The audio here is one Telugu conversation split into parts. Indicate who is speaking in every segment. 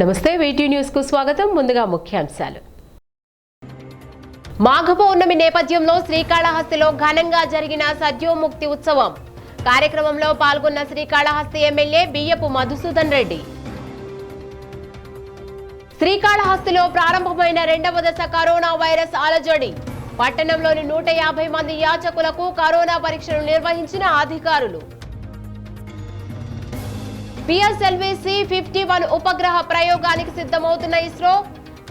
Speaker 1: నమస్తే వీటీ న్యూస్కు స్వాగతం. ముందుగా ముఖ్యాంశాలు. మాఘ పౌర్ణమి నేపథ్యంలో శ్రీకాళహస్తిలో ఘనంగా జరిగిన సద్యోముక్తి ఉత్సవం. కార్యక్రమంలో పాల్గొన్న శ్రీకాళహస్తి ఎమ్మెల్యే బియ్యపు మధుసూదన్ రెడ్డి. శ్రీకాళహస్తిలో ప్రారంభమైన రెండవ దశ కరోనా వైరస్ అలజడి పట్టణంలోని నూట యాభై మంది యాచకులకు కరోనా పరీక్షలు నిర్వహించిన అధికారులు. పిఎస్ఎల్వి సి ఫిఫ్టీ వన్ ఉపగ్రహ ప్రయోగానికి సిద్ధమవుతున్న ఇస్రో.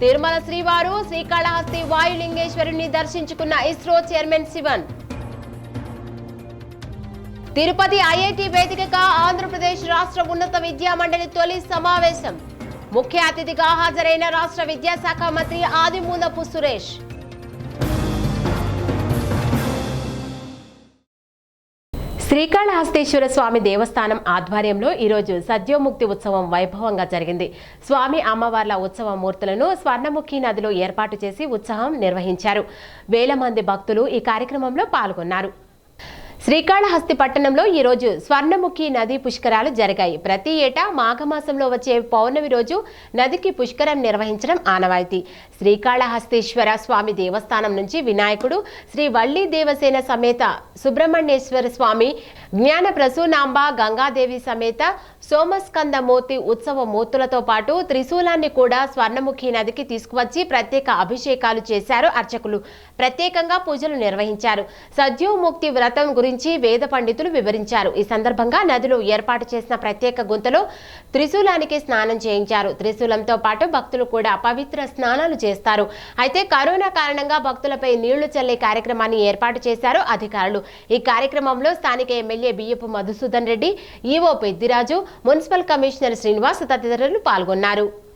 Speaker 1: తిరుమల శ్రీవారు శ్రీకాళహస్తి వాయులింగేశ్వరుని దర్శించుకున్న ఇస్రో చైర్మన్ శివన్. తిరుపతి ఐఐటి వేదికగా ఆంధ్రప్రదేశ్ రాష్ట్ర ఉన్నత విద్యా మండలి తొలి సమావేశం. ముఖ్య అతిథిగా హాజరైన రాష్ట్ర విద్యాశాఖ మంత్రి ఆదిమూలపు సురేష్. శ్రీకాళహస్తేశ్వర స్వామి దేవస్థానం ఆధ్వర్యంలో ఈరోజు సద్యోముక్తి ఉత్సవం వైభవంగా జరిగింది. స్వామి అమ్మవార్ల ఉత్సవ మూర్తులను స్వర్ణముఖి నదిలో ఏర్పాటు చేసి ఉత్సవం నిర్వహించారు. వేల మంది భక్తులు ఈ కార్యక్రమంలో పాల్గొన్నారు. శ్రీకాళహస్తి పట్టణంలో ఈ రోజు స్వర్ణముఖి నది పుష్కరాలు జరిగాయి. ప్రతి ఏటా మాఘమాసంలో వచ్చే పౌర్ణమి రోజు నదికి పుష్కరం నిర్వహించడం ఆనవాయితీ. శ్రీకాళహస్తీశ్వర స్వామి దేవస్థానం నుంచి వినాయకుడు శ్రీ వల్లి దేవసేన సమేత సుబ్రహ్మణ్యేశ్వర స్వామి జ్ఞాన ప్రసూనాంబ గంగాదేవి సమేత సోమస్కందమూర్తి ఉత్సవ మూర్తులతో పాటు త్రిశూలాన్ని కూడా స్వర్ణముఖి నదికి తీసుకువచ్చి ప్రత్యేక అభిషేకాలు చేశారు అర్చకులు. ప్రత్యేకంగా పూజలు నిర్వహించారు. సద్యోముక్తి వ్రతం గురించి వేద పండితులు వివరించారు. ఈ సందర్భంగా నదిలో ఏర్పాటు చేసిన ప్రత్యేక గుంతలో త్రిశూలానికి స్నానం చేయించారు. త్రిశూలంతో పాటు భక్తులు కూడా పవిత్ర స్నానాలు చేస్తారు. అయితే కరోనా కారణంగా భక్తులపై నీళ్ళు చల్లే కార్యక్రమాన్ని ఏర్పాటు చేశారు అధికారులు. ఈ కార్యక్రమంలో స్థానిక MLA Biyyapu Madhusudan Reddy EO Peddiraju municipal commissioner Srinivas తదితరులు పాల్గొన్నారు.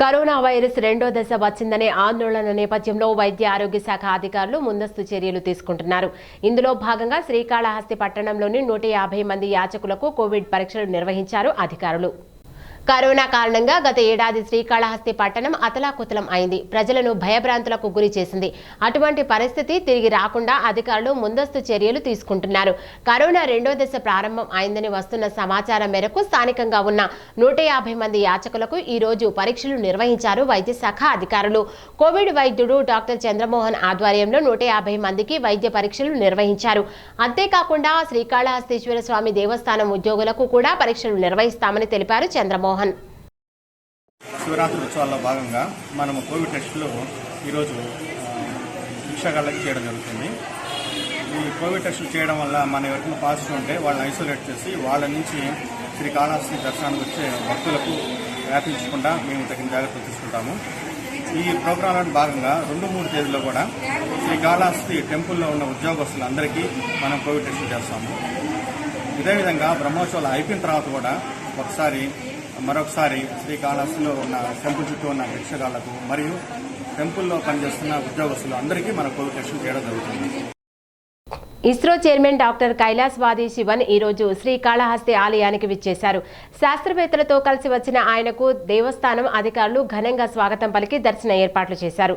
Speaker 1: కరోనా వైరస్ రెండో దశ వచ్చిందనే ఆందోళన నేపథ్యంలో వైద్య ఆరోగ్య శాఖ అధికారులు ముందస్తు చర్యలు తీసుకుంటున్నారు. ఇందులో భాగంగా శ్రీకాళహస్తి పట్టణంలోని నూట యాభై మంది యాచకులకు కోవిడ్ పరీక్షలు నిర్వహించారు అధికారులు. కరోనా కారణంగా గత ఏడాది శ్రీకాళహస్తి పట్టణం అతలాకుతలం అయింది. ప్రజలను భయభ్రాంతులకు గురి చేసింది. అటువంటి పరిస్థితి తిరిగి రాకుండా అధికారులు ముందస్తు చర్యలు తీసుకుంటున్నారు. కరోనా రెండో దశ ప్రారంభం అయిందని వస్తున్న సమాచారం మేరకు స్థానికంగా ఉన్న నూట యాభై మంది యాచకులకు ఈ రోజు పరీక్షలు నిర్వహించారు వైద్య శాఖ అధికారులు. కోవిడ్ వైద్యుడు డాక్టర్ చంద్రమోహన్ ఆధ్వర్యంలో నూట యాభై మందికి వైద్య పరీక్షలు నిర్వహించారు. అంతేకాకుండా శ్రీకాళహస్తీశ్వర స్వామి దేవస్థానం ఉద్యోగులకు కూడా పరీక్షలు నిర్వహిస్తామని తెలిపారు చంద్రమోహన్.
Speaker 2: శివరాత్రి ఉత్సవాల్లో భాగంగా మనము కోవిడ్ టెస్టులు ఈరోజు శిక్షగాళ్ళకి చేయడం జరుగుతుంది. ఈ కోవిడ్ టెస్టులు చేయడం వల్ల మన ఎవరికైనా పాజిటివ్ ఉంటే వాళ్ళని ఐసోలేట్ చేసి వాళ్ళ నుంచి శ్రీకాళహస్తి దర్శనానికి వచ్చే భక్తులకు వ్యాపించకుండా మేము తగిన జాగ్రత్తలు తీసుకుంటాము. ఈ ప్రోగ్రాంలో భాగంగా రెండు మూడు తేదీలో కూడా శ్రీకాళహస్తి టెంపుల్లో ఉన్న ఉద్యోగస్తులందరికీ మనం కోవిడ్ టెస్టులు చేస్తాము. ఇదే విధంగా బ్రహ్మోత్సవాలు అయిపోయిన తర్వాత కూడా ఒకసారి మరొకసారి శ్రీకాళహస్తిలో ఉన్న టెంపుల్ చుట్టూ ఉన్న భిక్షగాళ్ళకు మరియు టెంపుల్లో పనిచేస్తున్న ఉద్యోగస్తులు అందరికీ మన కోవిడ్ టెస్టులు చేయడం జరుగుతుంది.
Speaker 1: ఇస్రో చైర్మన్ డాక్టర్ కైలాస్ వాది శివన్ ఈరోజు శ్రీకాళహస్తి ఆలయానికి విచ్చేశారు. శాస్త్రవేత్తలతో కలిసి వచ్చిన ఆయనకు దేవస్థానం అధికారులు ఘనంగా స్వాగతం పలికి దర్శన ఏర్పాట్లు చేశారు.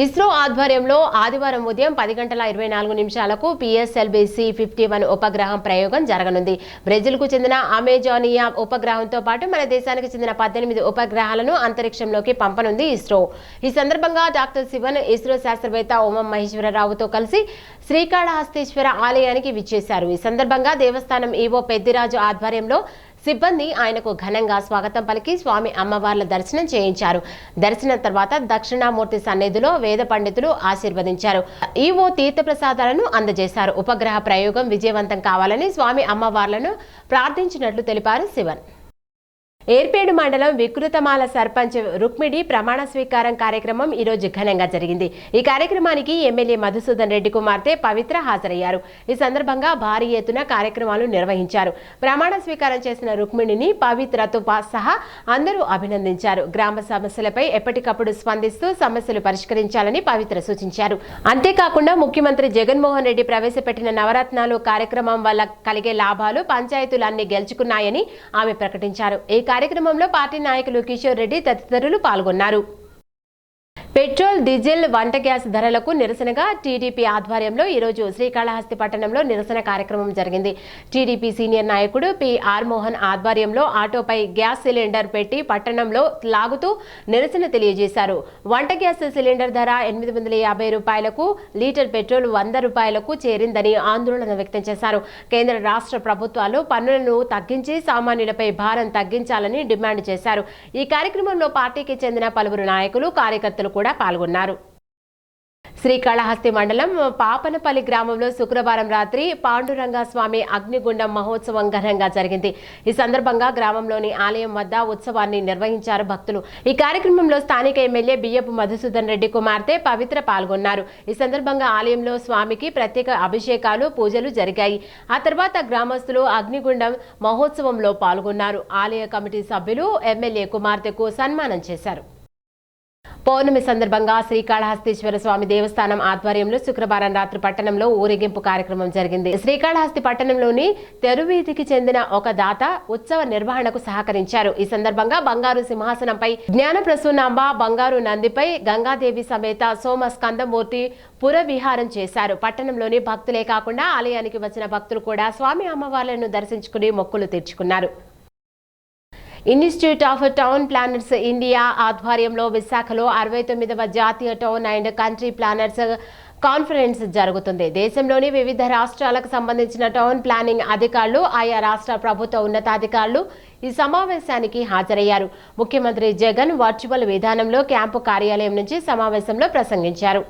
Speaker 1: ఇస్రో ఆధ్వర్యంలో ఆదివారం ఉదయం పది గంటల ఇరవై నాలుగు నిమిషాలకు పిఎస్ఎల్బి సి ఫిఫ్టీ వన్ ఉపగ్రహం ప్రయోగం జరగనుంది. బ్రెజిల్కు చెందిన అమెజానియా ఉపగ్రహంతో పాటు మన దేశానికి చెందిన పద్దెనిమిది ఉపగ్రహాలను అంతరిక్షంలోకి పంపనుంది ఇస్రో. ఈ సందర్భంగా డాక్టర్ శివన్ ఇస్రో శాస్త్రవేత్త ఉమం మహేశ్వరరావుతో కలిసి శ్రీకాళహస్తీశ్వర ఆలయానికి విచ్చేశారు. ఈ సందర్భంగా దేవస్థానం ఈవో పెద్దిరాజు ఆధ్వర్యంలో సిబ్బంది ఆయనకు ఘనంగా స్వాగతం పలికి స్వామి అమ్మవార్ల దర్శనం చేయించారు. దర్శనం తర్వాత దక్షిణామూర్తి సన్నిధిలో వేద పండితులు ఆశీర్వదించారు. ఈవో తీర్థప్రసాదాలను అందజేశారు. ఉపగ్రహ ప్రయోగం విజయవంతం కావాలని స్వామి అమ్మవార్లను ప్రార్థించినట్లు తెలిపారు శివన్. ఏర్పేడు మండలం వికృతమాల సర్పంచ్ రుక్మిడి ప్రమాణ స్వీకారం కార్యక్రమం ఈ రోజు ఘనంగా జరిగింది. ఈ కార్యక్రమానికి ఎమ్మెల్యే మధుసూదన్ రెడ్డి కుమార్తె పవిత్ర హాజరయ్యారు. ఈ సందర్భంగా భారీ ఎత్తున కార్యక్రమాలు నిర్వహించారు. ప్రమాణ స్వీకారం చేసిన రుక్మిణిని పవిత్రతో పా- సహా అందరూ అభినందించారు. గ్రామ సమస్యలపై ఎప్పటికప్పుడు స్పందిస్తూ సమస్యలు పరిష్కరించాలని పవిత్ర సూచించారు. అంతేకాకుండా ముఖ్యమంత్రి జగన్మోహన్ రెడ్డి ప్రవేశపెట్టిన నవరత్నాలు కార్యక్రమం వల్ల కలిగే లాభాలు పంచాయతీలన్నీ గెలుచుకున్నాయని ఆమె ప్రకటించారు. ఈ కార్యక్రమంలో పార్టీ నాయకులు కిషోర్ రెడ్డి తదితరులు పాల్గొన్నారు పెట్రోల్ డీజిల్ వంట గ్యాస్ ధరలకు నిరసనగా టీడీపీ ఆధ్వర్యంలో ఈరోజు శ్రీకాళహస్తి పట్టణంలో నిరసన కార్యక్రమం జరిగింది. టీడీపీ సీనియర్ నాయకుడు పి ఆర్ మోహన్ ఆధ్వర్యంలో ఆటోపై గ్యాస్ సిలిండర్ పెట్టి పట్టణంలో లాగుతూ నిరసన తెలియజేశారు. వంట గ్యాస్ సిలిండర్ ధర ఎనిమిది వందల యాభై రూపాయలకు లీటర్ పెట్రోల్ వంద రూపాయలకు చేరిందని ఆందోళన వ్యక్తం చేశారు. కేంద్ర రాష్ట్ర ప్రభుత్వాలు పన్నులను తగ్గించి సామాన్యులపై భారం తగ్గించాలని డిమాండ్ చేశారు. ఈ కార్యక్రమంలో పార్టీకి చెందిన పలువురు నాయకులు కార్యకర్తలు కూడా కూడా పాల్గొన్నారు. శ్రీకాళహస్తి మండలం పాపనపల్లి గ్రామంలో శుక్రవారం రాత్రి పాండురంగ స్వామి అగ్నిగుండం మహోత్సవం ఘనంగా జరిగింది. ఈ సందర్భంగా గ్రామంలోని ఆలయం వద్ద ఉత్సవాన్ని నిర్వహించారు భక్తులు. ఈ కార్యక్రమంలో స్థానిక ఎమ్మెల్యే బియ్యపు మధుసూదన్ రెడ్డి కుమార్తె పవిత్ర పాల్గొన్నారు. ఈ సందర్భంగా ఆలయంలో స్వామికి ప్రత్యేక అభిషేకాలు పూజలు జరిగాయి. ఆ తర్వాత గ్రామస్తులు అగ్నిగుండం మహోత్సవంలో పాల్గొన్నారు. ఆలయ కమిటీ సభ్యులు ఎమ్మెల్యే కుమార్తెకు సన్మానం చేశారు. పౌర్ణమి సందర్భంగా శ్రీకాళహస్తీశ్వర స్వామి దేవస్థానం ఆధ్వర్యంలో శుక్రవారం రాత్రి పట్టణంలో ఊరేగింపు కార్యక్రమం జరిగింది. శ్రీకాళహస్తి పట్టణంలోని తెరువీధికి చెందిన ఒక దాత ఉత్సవ నిర్వహణకు సహకరించారు. ఈ సందర్భంగా బంగారు సింహాసనంపై జ్ఞాన ప్రసూనాంబ బంగారు నందిపై గంగాదేవి సమేత సోమ స్కందమూర్తి పురవిహారం చేశారు. పట్టణంలోని భక్తులే కాకుండా ఆలయానికి వచ్చిన భక్తులు కూడా స్వామి అమ్మవార్లను దర్శించుకుని మొక్కులు తీర్చుకున్నారు. Institute of town planners India ఆధ్వర్యంలో విశాఖలో అరవై తొమ్మిదవ జాతీయ town and country planners conference జరుగుతుంది. దేశంలోని వివిధ రాష్ట్రాలకు సంబంధించిన టౌన్ ప్లానింగ్ అధికారులు ఆయా రాష్ట్ర ప్రభుత్వ ఉన్నతాధికారులు ఈ సమావేశానికి హాజరయ్యారు. ముఖ్యమంత్రి జగన్ వర్చువల్ విధానంలో క్యాంపు కార్యాలయం నుంచి సమావేశంలో ప్రసంగించారు.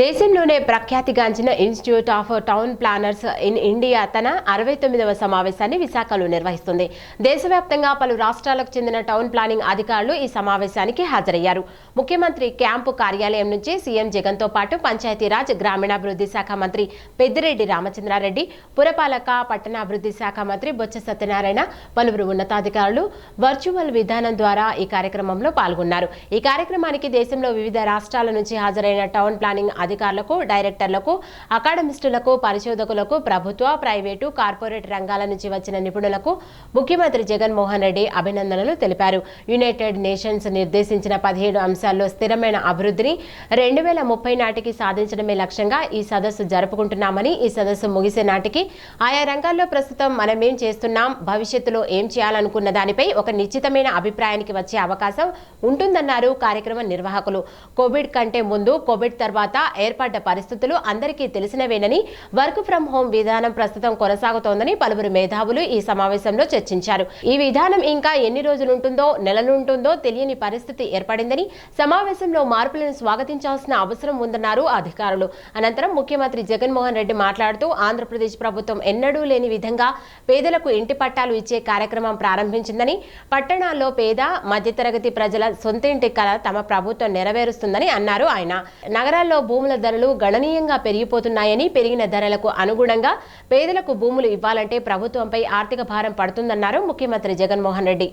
Speaker 1: దేశంలోనే ప్రఖ్యాతిగాంచిన institute of town planners in India తన అరవై తొమ్మిదవ సమావేశాన్ని విశాఖలో నిర్వహిస్తుంది. దేశవ్యాప్తంగా పలు రాష్ట్రాలకు చెందిన టౌన్ ప్లానింగ్ అధికారులు ఈ సమావేశానికి హాజరయ్యారు. ముఖ్యమంత్రి క్యాంపు కార్యాలయం నుంచి సీఎం జగన్తో పాటు పంచాయతీరాజ్ గ్రామీణాభివృద్ధి శాఖ మంత్రి పెద్దిరెడ్డి రామచంద్రారెడ్డి పురపాలక పట్టణాభివృద్ధి శాఖ మంత్రి బొత్స సత్యనారాయణ పలువురు ఉన్నతాధికారులు వర్చువల్ విధానం ద్వారా ఈ కార్యక్రమంలో పాల్గొన్నారు. ఈ కార్యక్రమానికి దేశంలో వివిధ రాష్ట్రాల నుంచి హాజరైన టౌన్ ప్లానింగ్ అధికారులకు డైరెక్టర్లకు అకాడమిస్టులకు పరిశోధకులకు ప్రభుత్వ ప్రైవేటు కార్పొరేట్ రంగాల నుంచి వచ్చిన నిపుణులకు ముఖ్యమంత్రి జగన్మోహన్ రెడ్డి అభినందనలు తెలిపారు. యునైటెడ్ నేషన్స్ నిర్దేశించిన పదిహేడు అంశాల్లో స్థిరమైన అభివృద్ధిని రెండు వేల ముప్పై నాటికి సాధించడమే లక్ష్యంగా ఈ సదస్సు జరుపుకుంటున్నామని ఈ సదస్సు ముగిసే నాటికి ఆయా రంగాల్లో ప్రస్తుతం మనమేం చేస్తున్నాం భవిష్యత్తులో ఏం చేయాలనుకున్న దానిపై ఒక నిశ్చితమైన అభిప్రాయానికి వచ్చే అవకాశం ఉంటుందన్నారు కార్యక్రమ నిర్వాహకులు. కోవిడ్ కంటే ముందు కోవిడ్ తర్వాత ఏర్పడ్డ పరిస్థితులు అందరికీ తెలిసినవేనని వర్క్ ఫ్రం హోం విధానం ప్రస్తుతం కొనసాగుతోందని పలువురు మేధావులు ఈ సమావేశంలో చర్చించారు. ఈ విధానం ఇంకా ఎన్ని రోజులుంటుందో నెలలుంటుందో తెలియని పరిస్థితి ఏర్పడిందని సమావేశంలో మార్పులను స్వాగతించాల్సిన అవసరం ఉందన్నారు అధికారులు. అనంతరం ముఖ్యమంత్రి జగన్మోహన్ రెడ్డి మాట్లాడుతూ ఆంధ్రప్రదేశ్ ప్రభుత్వం ఎన్నడూ లేని విధంగా పేదలకు ఇంటి పట్టాలు ఇచ్చే కార్యక్రమం ప్రారంభించిందని పట్టణాల్లో పేద మధ్యతరగతి ప్రజల సొంతింటి కల తమ ప్రభుత్వం నెరవేరుస్తుందని అన్నారు ఆయన. నగరాల్లో భూములు ధరలు గణనీయంగా పెరిగిపోతున్నాయని పెరిగిన ధరలకు అనుగుణంగా పేదలకు భూములు ఇవ్వాలంటే ప్రభుత్వంపై ఆర్థిక భారం పడుతుందన్నారు ముఖ్యమంత్రి జగన్మోహన్ రెడ్డి.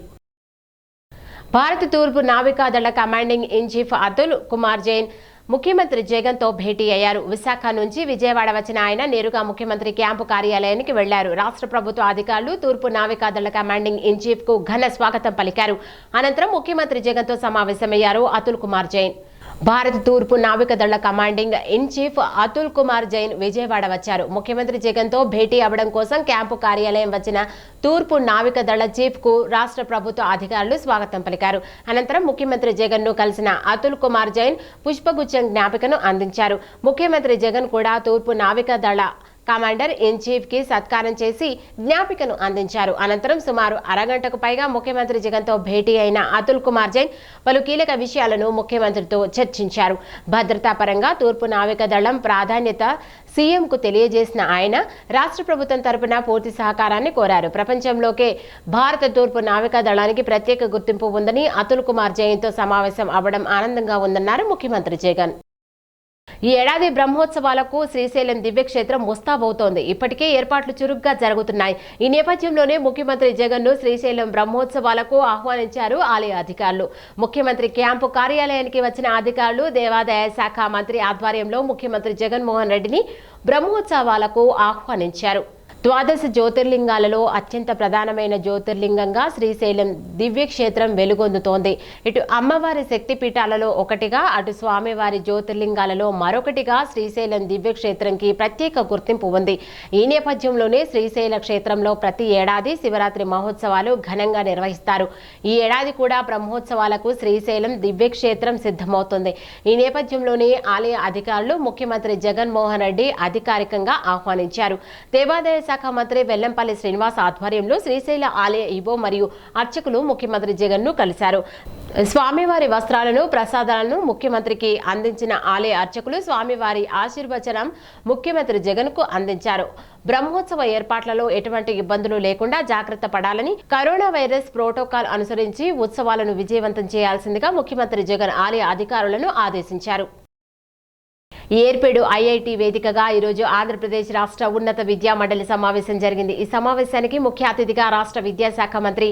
Speaker 1: భారత తూర్పు నావికాదళ commanding in chief Atul Kumar Jain ముఖ్యమంత్రి జగన్తో భేటీ అయ్యారు. విశాఖ నుంచి విజయవాడ వచ్చిన ఆయన నేరుగా ముఖ్యమంత్రి క్యాంపు కార్యాలయానికి వెళ్ళారు. రాష్ట్ర ప్రభుత్వ అధికారులు తూర్పు నావికాదళ కమాండింగ్ ఇన్ చీఫ్కు ఘన స్వాగతం పలికారు. అనంతరం ముఖ్యమంత్రి జగన్తో సమావేశమయ్యారు అతుల్ కుమార్ జైన్. భారత తూర్పు నావికాదళ commanding in chief Atul Kumar Jain Vijayawada వచ్చారు. ముఖ్యమంత్రి జగన్తో భేటీ అవ్వడం కోసం క్యాంపు కార్యాలయం వచ్చిన తూర్పు నావికాదళ చీఫ్కు రాష్ట్ర ప్రభుత్వ అధికారులు స్వాగతం పలికారు. అనంతరం ముఖ్యమంత్రి జగన్ను కలిసిన అతుల్ కుమార్ జైన్ పుష్పగుచ్చం జ్ఞాపికను అందించారు. ముఖ్యమంత్రి జగన్ కూడా తూర్పు నావికాదళ కమాండర్ ఇన్ చీఫ్కి సత్కారం చేసి జ్ఞాపికను అందించారు. అనంతరం సుమారు అరగంటకు పైగా ముఖ్యమంత్రి జగన్తో భేటీ అయిన అతుల్ కుమార్ జైన్ పలు కీలక విషయాలను ముఖ్యమంత్రితో చర్చించారు. భద్రతా పరంగా తూర్పు నావిక దళం ప్రాధాన్యత సీఎంకు తెలియజేసిన ఆయన రాష్ట్ర ప్రభుత్వం తరపున పూర్తి సహకారాన్ని కోరారు. ప్రపంచంలోకే భారత తూర్పు నావికా దళానికి ప్రత్యేక గుర్తింపు ఉందని అతుల్ కుమార్ జైన్తో సమావేశం అవ్వడం ఆనందంగా ఉందన్నారు ముఖ్యమంత్రి జగన్. ఈ ఏడాది బ్రహ్మోత్సవాలకు శ్రీశైలం దివ్యక్షేత్రం ముస్తాబవుతోంది. ఇప్పటికే ఏర్పాట్లు చురుగ్గా జరుగుతున్నాయి. ఈ నేపథ్యంలోనే ముఖ్యమంత్రి జగన్ను శ్రీశైలం బ్రహ్మోత్సవాలకు ఆహ్వానించారు ఆలయ అధికారులు. ముఖ్యమంత్రి క్యాంపు కార్యాలయానికి వచ్చిన అధికారులు దేవాదాయ శాఖ మంత్రి ఆధ్వర్యంలో ముఖ్యమంత్రి జగన్మోహన్ రెడ్డిని బ్రహ్మోత్సవాలకు ఆహ్వానించారు. ద్వాదశ జ్యోతిర్లింగాలలో అత్యంత ప్రధానమైన జ్యోతిర్లింగంగా శ్రీశైలం దివ్యక్షేత్రం వెలుగొందుతోంది. ఇటు అమ్మవారి శక్తిపీఠాలలో ఒకటిగా అటు స్వామివారి జ్యోతిర్లింగాలలో మరొకటిగా శ్రీశైలం దివ్యక్షేత్రంకి ప్రత్యేక గుర్తింపు ఉంది. ఈ నేపథ్యంలోనే శ్రీశైల క్షేత్రంలో ప్రతి ఏడాది శివరాత్రి మహోత్సవాలు ఘనంగా నిర్వహిస్తారు. ఈ ఏడాది కూడా బ్రహ్మోత్సవాలకు శ్రీశైలం దివ్యక్షేత్రం సిద్ధమవుతుంది. ఈ నేపథ్యంలోనే ఆలయ అధికారులు ముఖ్యమంత్రి జగన్మోహన్ రెడ్డి అధికారికంగా ఆహ్వానించారు. దేవాదాయ శాఖ మంత్రి వెల్లంపల్లి శ్రీనివాస్ ఆధ్వర్యంలో శ్రీశైల ఆలయ ఇవో మరియు అర్చకులు ముఖ్యమంత్రి జగన్ను కలిశారు. స్వామివారి వస్త్రాలను ప్రసాదాలను ముఖ్యమంత్రికి అందించిన ఆలయ అర్చకులు స్వామివారి ఆశీర్వచనం ముఖ్యమంత్రి జగన్కు అందించారు. బ్రహ్మోత్సవ ఏర్పాట్లలో ఎటువంటి ఇబ్బందులు లేకుండా జాగ్రత్త పడాలని కరోనా వైరస్ ప్రోటోకాల్ అనుసరించి ఉత్సవాలను విజయవంతం చేయాల్సిందిగా ముఖ్యమంత్రి జగన్ ఆలయ అధికారులను ఆదేశించారు. ఏర్పేడు ఐఐటి వేదికగా ఈరోజు ఆంధ్రప్రదేశ్ రాష్ట్ర ఉన్నత విద్యా మండలి సమావేశం జరిగింది. ఈ సమావేశానికి ముఖ్య అతిథిగా రాష్ట్ర విద్యాశాఖ మంత్రి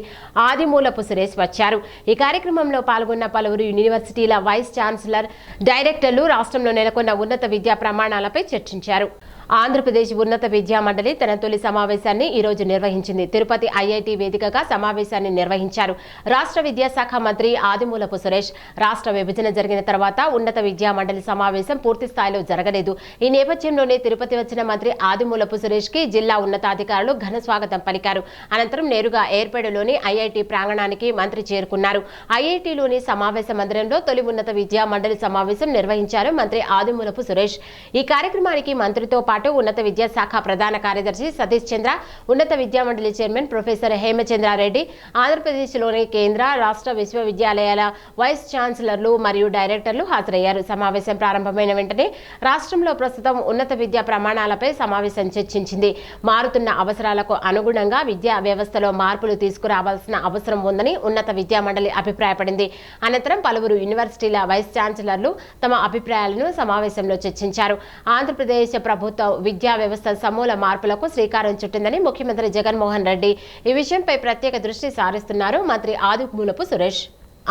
Speaker 1: ఆదిమూలపు సురేష్ వచ్చారు. ఈ కార్యక్రమంలో పాల్గొన్న పలువురు యూనివర్సిటీల వైస్ ఛాన్సలర్ డైరెక్టర్లు రాష్ట్రంలో నెలకొన్న ఉన్నత విద్యా ప్రమాణాలపై చర్చించారు. ఆంధ్రప్రదేశ్ ఉన్నత విద్యా మండలి తన తొలి సమావేశాన్ని ఈ రోజు నిర్వహించింది. తిరుపతి ఐఐటి వేదికగా సమావేశాన్ని నిర్వహించారు. రాష్ట్ర విద్యాశాఖ మంత్రి ఆదిమూలపు సురేష్ రాష్ట్ర విభజన జరిగిన తర్వాత ఉన్నత విద్యా మండలి సమావేశం పూర్తి స్థాయిలో జరగలేదు. ఈ నేపథ్యంలోనే తిరుపతి వచ్చిన మంత్రి ఆదిమూలపు సురేష్కి జిల్లా ఉన్నతాధికారులు ఘన స్వాగతం పలికారు. అనంతరం నేరుగా ఏర్పేడులోని ఐఐటి ప్రాంగణానికి మంత్రి చేరుకున్నారు. ఐఐటిలోని సమావేశ మందిరంలో తొలి ఉన్నత విద్యా మండలి సమావేశం నిర్వహించారు మంత్రి ఆదిమూలపు సురేష్. ఈ కార్యక్రమానికి మంత్రితో పాటు ఉన్నత విద్యాశాఖ ప్రధాన కార్యదర్శి సతీష్ చంద్ర ఉన్నత విద్యా మండలి చైర్మన్ ప్రొఫెసర్ హేమచంద్రారెడ్డి ఆంధ్రప్రదేశ్లోని కేంద్ర రాష్ట్ర విశ్వవిద్యాలయాల వైస్ ఛాన్సలర్లు మరియు డైరెక్టర్లు హాజరయ్యారు. సమావేశం ప్రారంభమైన వెంటనే రాష్ట్రంలో ప్రస్తుతం ఉన్నత విద్యా ప్రమాణాలపై సమావేశం చర్చించింది. మారుతున్న అవసరాలకు అనుగుణంగా విద్యా వ్యవస్థలో మార్పులు తీసుకురావాల్సిన అవసరం ఉందని ఉన్నత విద్యా మండలి అభిప్రాయపడింది. అనంతరం పలువురు యూనివర్సిటీల వైస్ ఛాన్సలర్లు తమ అభిప్రాయాలను సమావేశంలో చర్చించారు. ఆంధ్రప్రదేశ్ ప్రభుత్వ విద్యా వ్యవస్థ సమూల మార్పులకు శ్రీకారం చుట్టిందని ముఖ్యమంత్రి జగన్మోహన్ రెడ్డి ఈ విషయంపై ప్రత్యేక దృష్టి సారిస్తున్నారు మంత్రి ఆదిమూలపు సురేష్.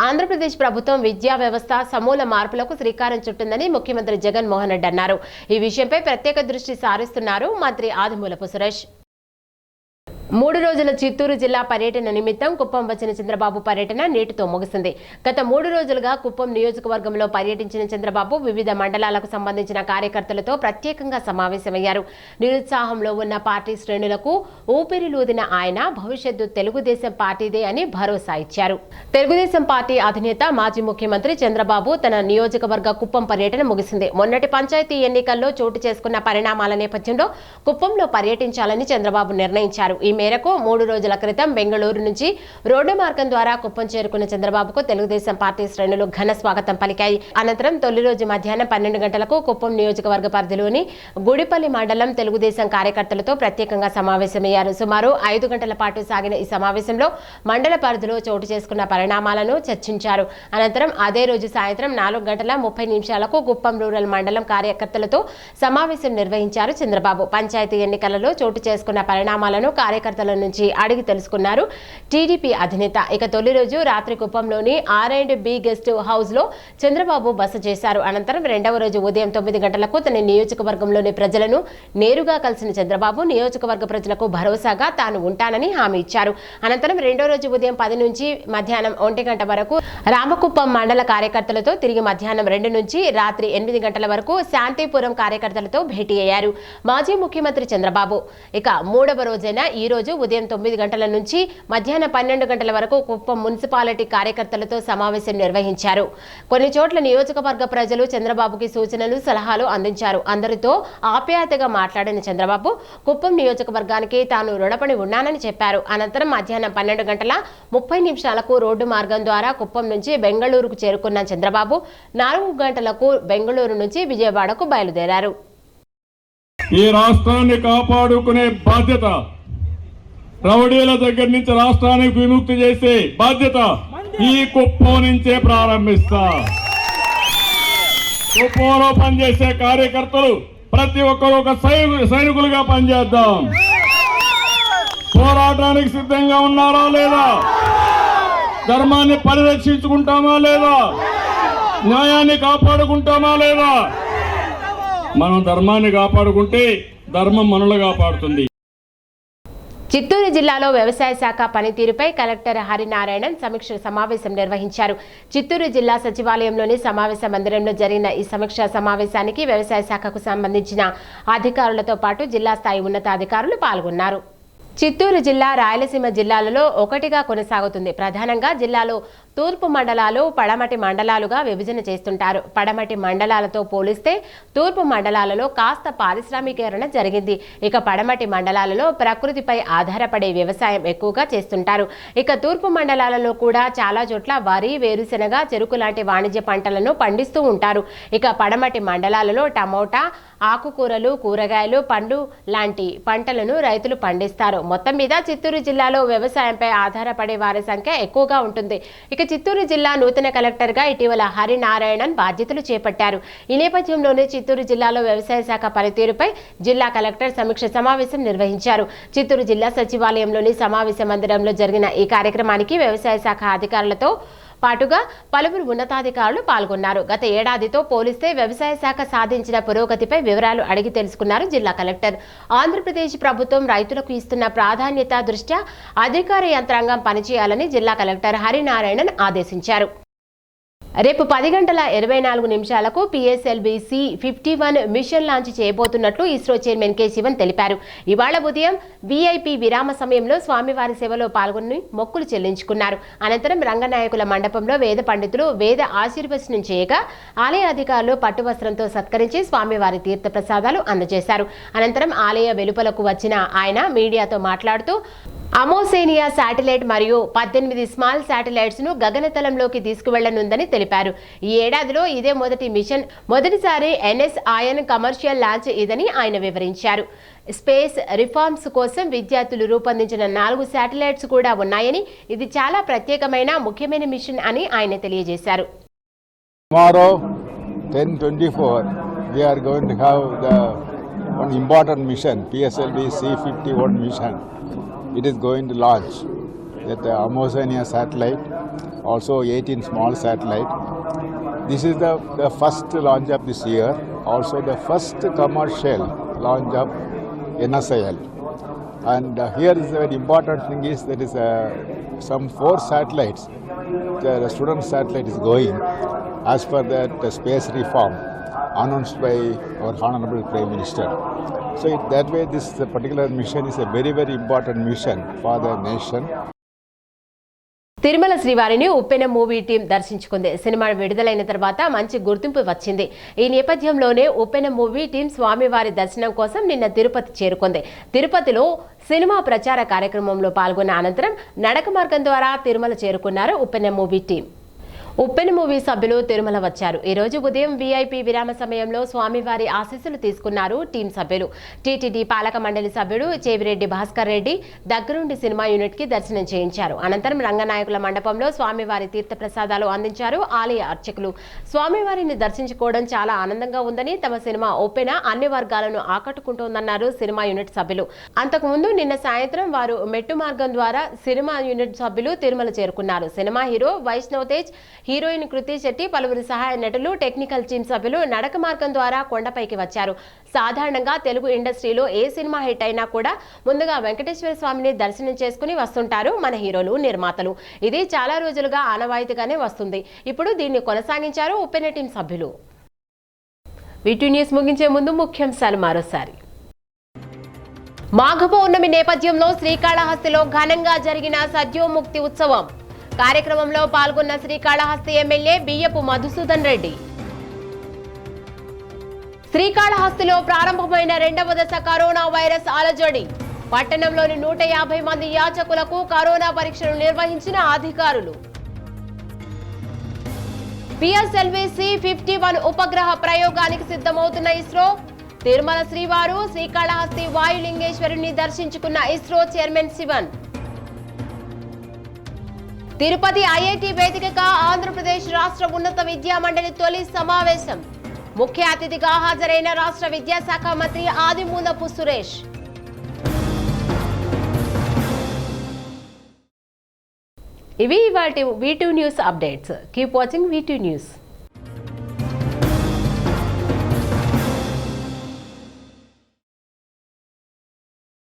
Speaker 1: ఆంధ్రప్రదేశ్ ప్రభుత్వం విద్యా వ్యవస్థ సమూల మార్పులకు శ్రీకారం చుట్టిందని ముఖ్యమంత్రి జగన్మోహన్ రెడ్డి అన్నారు. ఈ విషయంపై ప్రత్యేక దృష్టి సారిస్తున్నారు మంత్రి ఆదిమూలపు సురేష్. మూడు రోజుల చిత్తూరు జిల్లా పర్యటన నిమిత్తం కుప్పం వచ్చిన చంద్రబాబు పర్యటన నేటితో ముగిసింది. గత మూడు రోజులుగా కుప్పం నియోజకవర్గంలో పర్యటించిన చంద్రబాబు వివిధ మండలాలకు సంబంధించిన కార్యకర్తలతో ప్రత్యేకంగా సమావేశమయ్యారు. నిరుత్సాహంలో ఉన్న పార్టీ శ్రేణులకు ఊపిరిలూదిన ఆయన భవిష్యత్తు తెలుగుదేశం పార్టీదే అని భరోసా ఇచ్చారు. తెలుగుదేశం పార్టీ అధినేత మాజీ ముఖ్యమంత్రి చంద్రబాబు తన నియోజకవర్గ కుప్పం పర్యటన ముగిసింది. మొన్నటి పంచాయతీ ఎన్నికల్లో చోటు చేసుకున్న పరిణామాల నేపథ్యంలో కుప్పంలో పర్యటించాలని చంద్రబాబు నిర్ణయించారు. ఈ మేరకు మూడు రోజుల క్రితం బెంగళూరు నుంచి రోడ్డు మార్గం ద్వారా కుప్పం చేరుకున్న చంద్రబాబుకు తెలుగుదేశం పార్టీ శ్రేణులు ఘన స్వాగతం పలికాయి. అనంతరం తొలి రోజు మధ్యాహ్నం పన్నెండు గంటలకు కుప్పం నియోజకవర్గ పరిధిలోని గుడిపల్లి మండలం తెలుగుదేశం కార్యకర్తలతో ప్రత్యేకంగా సమావేశమయ్యారు. సుమారు ఐదు గంటల పాటు సాగిన ఈ సమావేశంలో మండల పరిధిలో చోటు చేసుకున్న పరిణామాలను చర్చించారు. అనంతరం అదే రోజు సాయంత్రం నాలుగు గంటల ముప్పై నిమిషాలకు కుప్పం రూరల్ మండలం కార్యకర్తలతో సమావేశం నిర్వహించారు చంద్రబాబు. పంచాయతీ ఎన్నికలలో చోటు చేసుకున్న పరిణామాలను కార్యకర్తల నుంచి అడిగి తెలుసుకున్నారు. టీడీపీ అధినేత ఇక తొలి రోజు రాత్రి కుప్పంలోని ఆర్ అండ్ బి గెస్ట్ హౌస్లో చంద్రబాబు బస చేశారు. అనంతరం రెండవ రోజు ఉదయం తొమ్మిది గంటలకు తన నియోజకవర్గంలోని ప్రజలను నేరుగా కలిసిన చంద్రబాబు నియోజకవర్గ ప్రజలకు భరోసాగా తాను ఉంటానని హామీ ఇచ్చారు. అనంతరం రెండో రోజు ఉదయం పది నుంచి మధ్యాహ్నం ఒంటి గంట వరకు రామకుప్పం మండల కార్యకర్తలతో తిరిగి మధ్యాహ్నం రెండు నుంచి రాత్రి ఎనిమిది గంటల వరకు శాంతిపురం కార్యకర్తలతో భేటీ అయ్యారు మాజీ ముఖ్యమంత్రి చంద్రబాబు. ఇక మూడవ రోజైన ఈ ఈరోజు ఉదయం తొమ్మిది గంటల నుంచి మధ్యాహ్నం పన్నెండు గంటల వరకు కుప్పం మున్సిపాలిటీ కార్యకర్తలతో సమావేశం నిర్వహించారు. కొన్ని చోట్ల నియోజకవర్గ ప్రజలు చంద్రబాబుకి సూచనలు సలహాలు అందించారు. అందరితో ఆప్యాయతగా మాట్లాడిన చంద్రబాబు కుప్పం నియోజకవర్గానికి తాను రుణపడి ఉన్నానని చెప్పారు. అనంతరం మధ్యాహ్నం పన్నెండు గంటల ముప్పై నిమిషాలకు రోడ్డు మార్గం ద్వారా కుప్పం నుంచి బెంగళూరుకు చేరుకున్న చంద్రబాబు నాలుగు గంటలకు బెంగళూరు నుంచి విజయవాడకు బయలుదేరారు.
Speaker 3: ఈ రాష్ట్రాన్ని కాపాడుకునే బాధ్యత రౌడీల దగ్గర నుంచి రాష్ట్రానికి విముక్తి చేసే బాధ్యత ఈ కుప్పం నుంచే ప్రారంభిస్తా. కుప్పంలో పనిచేసే కార్యకర్తలు ప్రతి ఒక్కరు ఒక సైనికులుగా పనిచేద్దాం. పోరాటానికి సిద్ధంగా ఉన్నారా లేదా? ధర్మాన్ని పరిరక్షించుకుంటామా లేదా? న్యాయాన్ని కాపాడుకుంటామా లేదా? మనం ధర్మాన్ని కాపాడుకుంటే ధర్మం మనలు కాపాడుతుంది.
Speaker 1: చిత్తూరు జిల్లాలో వ్యవసాయ శాఖ పనితీరుపై కలెక్టర్ హరినారాయణన్ సమీక్ష సమావేశం నిర్వహించారు. చిత్తూరు జిల్లా సచివాలయంలోని సమావేశ మందిరంలో జరిగిన ఈ సమీక్ష సమావేశానికి వ్యవసాయ శాఖకు సంబంధించిన అధికారులతో పాటు జిల్లా స్థాయి ఉన్నతాధికారులు పాల్గొన్నారు. చిత్తూరు జిల్లా రాయలసీమ జిల్లాలలో ఒకటిగా కొనసాగుతుంది. ప్రధానంగా జిల్లాలో తూర్పు మండలాలు పడమటి మండలాలుగా విభజన చేస్తుంటారు. పడమటి మండలాలతో పోలిస్తే తూర్పు మండలాలలో కాస్త పారిశ్రామికీకరణ జరిగింది. ఇక పడమటి మండలాలలో ప్రకృతిపై ఆధారపడే వ్యవసాయం ఎక్కువగా చేస్తుంటారు. ఇక తూర్పు మండలాలలో కూడా చాలా చోట్ల వరి వేరుశెనగ చెరుకు లాంటి వాణిజ్య పంటలను పండిస్తూ ఉంటారు. ఇక పడమటి మండలాలలో టమోటా ఆకుకూరలు కూరగాయలు పండ్లు లాంటి పంటలను రైతులు పండిస్తారు. మొత్తం మీద చిత్తూరు జిల్లాలో వ్యవసాయంపై ఆధారపడే వారి సంఖ్య ఎక్కువగా ఉంటుంది. ఇక చిత్తూరు జిల్లా నూతన కలెక్టర్గా ఇటీవల హరినారాయణన్ బాధ్యతలు చేపట్టారు. ఈ నేపథ్యంలోనే చిత్తూరు జిల్లాలో వ్యవసాయ శాఖ పనితీరుపై జిల్లా కలెక్టర్ సమీక్ష సమావేశం నిర్వహించారు. చిత్తూరు జిల్లా సచివాలయంలోని సమావేశ మందిరంలో జరిగిన ఈ కార్యక్రమానికి వ్యవసాయ శాఖ అధికారులతో పాటుగా పలువురు ఉన్నతాధికారులు పాల్గొన్నారు. గత ఏడాదితో పోలిస్తే వ్యవసాయ శాఖ సాధించిన పురోగతిపై వివరాలు అడిగి తెలుసుకున్నారు జిల్లా కలెక్టర్. ఆంధ్రప్రదేశ్ ప్రభుత్వం రైతులకు ఇస్తున్న ప్రాధాన్యత దృష్ట్యా అధికార యంత్రాంగం పనిచేయాలని జిల్లా కలెక్టర్ హరినారాయణన్ ఆదేశించారు. రేపు పది గంటల ఇరవై నాలుగు నిమిషాలకు PSLVC fifty one mission launch చేయబోతున్నట్లు ISRO chairman K Sivan తెలిపారు. ఇవాళ ఉదయం విఐపి విరామ సమయంలో స్వామివారి సేవలో పాల్గొని మొక్కులు చెల్లించుకున్నారు. అనంతరం రంగనాయకుల మండపంలో వేద పండితులు వేద ఆశీర్వచనం చేయగా ఆలయ అధికారులు పట్టువస్త్రంతో సత్కరించి స్వామివారి తీర్థ ప్రసాదాలు అందజేశారు. అనంతరం ఆలయ వెలుపలకు వచ్చిన ఆయన మీడియాతో మాట్లాడుతూ అమోసేనియా శాటిలైట్ మరియు పద్దెనిమిది స్మాల్ శాటిలైట్స్ను గగనతలంలోకి తీసుకువెళ్ళనుందని తెలిపారు. ఈ ఏడాదిలో ఇదే మొదటి మిషన్. మొదటిసారి ఎన్ఎస్ ఆయన్ కమర్షియల్ లాంచ్ ఇదని ఆయన వివరించారు. స్పేస్ రిఫార్మ్స్ కోసం విద్యార్థులు రూపొందించిన నాలుగు శాటిలైట్స్ కూడా ఉన్నాయని ఇది చాలా ప్రత్యేకమైన ముఖ్యమైన మిషన్ అని ఆయన తెలియజేశారు.
Speaker 4: Tomorrow, 10:24, we are going to have the one important mission, PSLV C51 mission. It is going to launch that the Amazonia satellite, also 18 small satellite. This is the, the first launch of this year, also the first commercial launch of NSIL. And uh, here is the very important thing is there is uh, some four satellites. The, the student satellite is going as per that uh, space reform announced by our honorable prime minister. So it, that way, this particular mission is a very very important mission for the nation.
Speaker 1: Tirumala శ్రీవారిని ఉప్పెన మూవీ టీం దర్శించుకుంది. సినిమా విడుదలైన తర్వాత మంచి గుర్తింపు వచ్చింది. ఈ నేపథ్యంలోనే ఉప్పెన మూవీ టీం స్వామివారి దర్శనం కోసం నిన్న తిరుపతి చేరుకుంది. తిరుపతిలో సినిమా ప్రచార కార్యక్రమంలో పాల్గొన్న అనంతరం నడక మార్గం ద్వారా తిరుమల చేరుకున్నారు Uppena movie team. Uppena movie సభ్యులు తిరుమల వచ్చారు. ఈ రోజు ఉదయం వీఐపీ విరామ సమయంలో స్వామివారి ఆశీస్సులు తీసుకున్నారు టీం సభ్యులు. టీటీడీ పాలక మండలి సభ్యుడు చేవిరెడ్డి భాస్కర్ రెడ్డి దగ్గరుండి సినిమా యూనిట్కి దర్శనం చేయించారు. అనంతరం రంగనాయకుల మండపంలో స్వామివారి తీర్థ ప్రసాదాలు అందించారు ఆలయ అర్చకులు. స్వామివారిని దర్శించుకోవడం చాలా ఆనందంగా ఉందని తమ సినిమా ఒప్పెన అన్ని వర్గాలను ఆకట్టుకుంటోందన్నారు సినిమా యూనిట్ సభ్యులు. అంతకుముందు నిన్న సాయంత్రం వారు మెట్టు మార్గం ద్వారా సినిమా యూనిట్ సభ్యులు తిరుమల చేరుకున్నారు. Cinema hero Vaishnav Tej heroine Krithi Shetty పలువురు సహాయ నటులు టెక్నికల్ టీం సభ్యులు నడక మార్గం ద్వారా కొండపైకి వచ్చారు. సాధారణంగా తెలుగు ఇండస్ట్రీలో ఏ సినిమా హిట్ అయినా కూడా ముందుగా వెంకటేశ్వర స్వామిని దర్శనం చేసుకుని వస్తుంటారు మన హీరోలు నిర్మాతలు. ఇది చాలా రోజులుగా ఆనవాయితీగానే వస్తుంది. ఇప్పుడు దీన్ని కొనసాగించారు ఉప్పెన టీం సభ్యులు. వీటి న్యూస్ ముగించే ముందు ముఖ్యాంశాలు మరోసారి. మాఘ పౌర్ణమి నేపథ్యంలో శ్రీకాళహస్తిలో ఘనంగా జరిగిన సద్యోముక్తి ఉత్సవం. కార్యక్రమంలో పాల్గొన్న శ్రీకాళహస్తి ఎమ్మెల్యే బియ్యపు మధుసూదన్ రెడ్డి. శ్రీకాళహస్తిలో ప్రారంభమైన రెండవ దశ కరోనా వైరస్ అలజడి పట్టణంలోని నూట యాభై మంది యాచకులకు కరోనా పరీక్షలు నిర్వహించిన అధికారులు. పిఎస్ఎల్వి సి ఫిఫ్టీ వన్ ఉపగ్రహ ప్రయోగానికి సిద్ధమవుతున్న ఇస్రో తిరుమల శ్రీవారు శ్రీకాళహస్తి వాయులింగేశ్వరుని దర్శించుకున్న ఇస్రో చైర్మన్ శివన్. తిరుపతి ఐఐటి వేదికగా ఆంధ్రప్రదేశ్ రాష్ట్ర ఉన్నత విద్యా మండలి తొలి సమావేశం. ముఖ్య అతిథిగా హాజరైన రాష్ట్ర విద్యాశాఖ మంత్రి ఆదిమూలపు సురేష్. ఇవి వాటి V two news updates. Keep watching V two news.